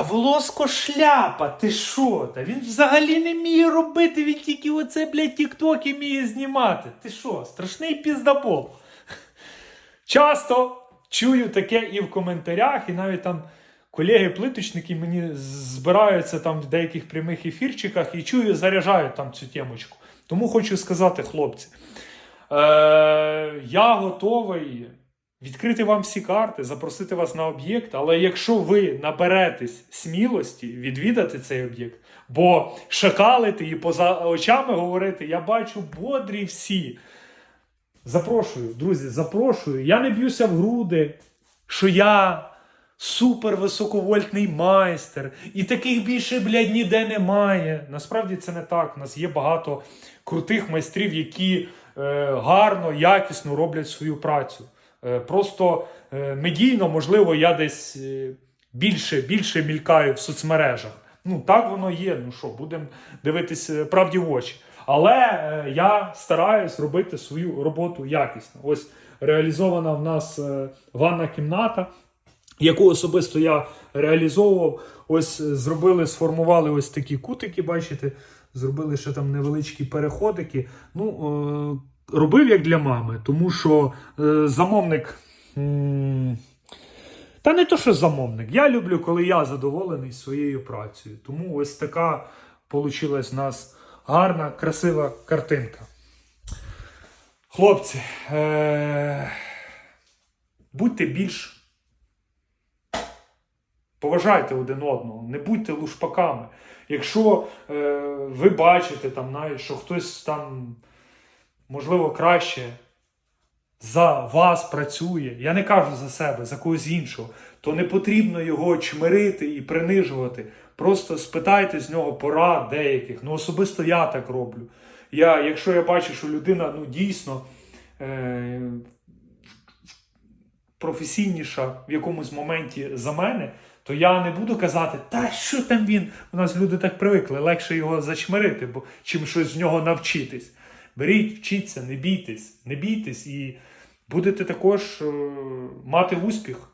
А Волоско шляпа, ти що? Та він взагалі не вміє робити, він тільки оце, блядь, тіктоки вміє знімати. Ти що, страшний піздабол. Часто чую таке і в коментарях, і навіть там колеги-плиточники мені збираються там в деяких прямих ефірчиках і чую, заряджають там цю темочку. Тому хочу сказати, хлопці, е, я готовий відкрити вам всі карти, запросити вас на об'єкт, але якщо ви наберетесь смілості відвідати цей об'єкт, бо шакалити і поза очами говорити, я бачу бодрі всі. Запрошую, друзі, запрошую. Я не б'юся в груди, що я супер високовольтний майстер, і таких більше, блядь, ніде немає. Насправді це не так. У нас є багато крутих майстрів, які е, гарно, якісно роблять свою працю. Е, просто е, медійно, можливо, я десь е, більше, більше мількаю в соцмережах. Ну, так воно є. Ну що, будемо дивитись правді в очі. Але я стараюсь робити свою роботу якісно. Ось реалізована в нас ванна кімната, яку особисто я реалізовував. Ось зробили, сформували ось такі кутики, бачите, зробили ще там невеличкі переходики. Ну, робив як для мами, тому що е, замовник. м, та не то, що замовник. Я люблю, коли я задоволений своєю працею. Тому ось така вийшла в нас гарна, красива картинка. Хлопці, е- будьте більш. Поважайте один одного, не будьте лушпаками. Якщо е, ви бачите, там, навіть, що хтось там, можливо, краще за вас працює, я не кажу за себе, за когось іншого, то не потрібно його чмирити і принижувати. Просто спитайте з нього порад деяких. Ну, особисто я так роблю. Я, якщо я бачу, що людина ну, дійсно е, професійніша в якомусь моменті за мене, то я не буду казати, та що там він? У нас люди так привикли, легше його зачмирити, бо чим щось з нього навчитись. Беріть, вчіться, не бійтесь, не бійтесь і будете також е, мати успіх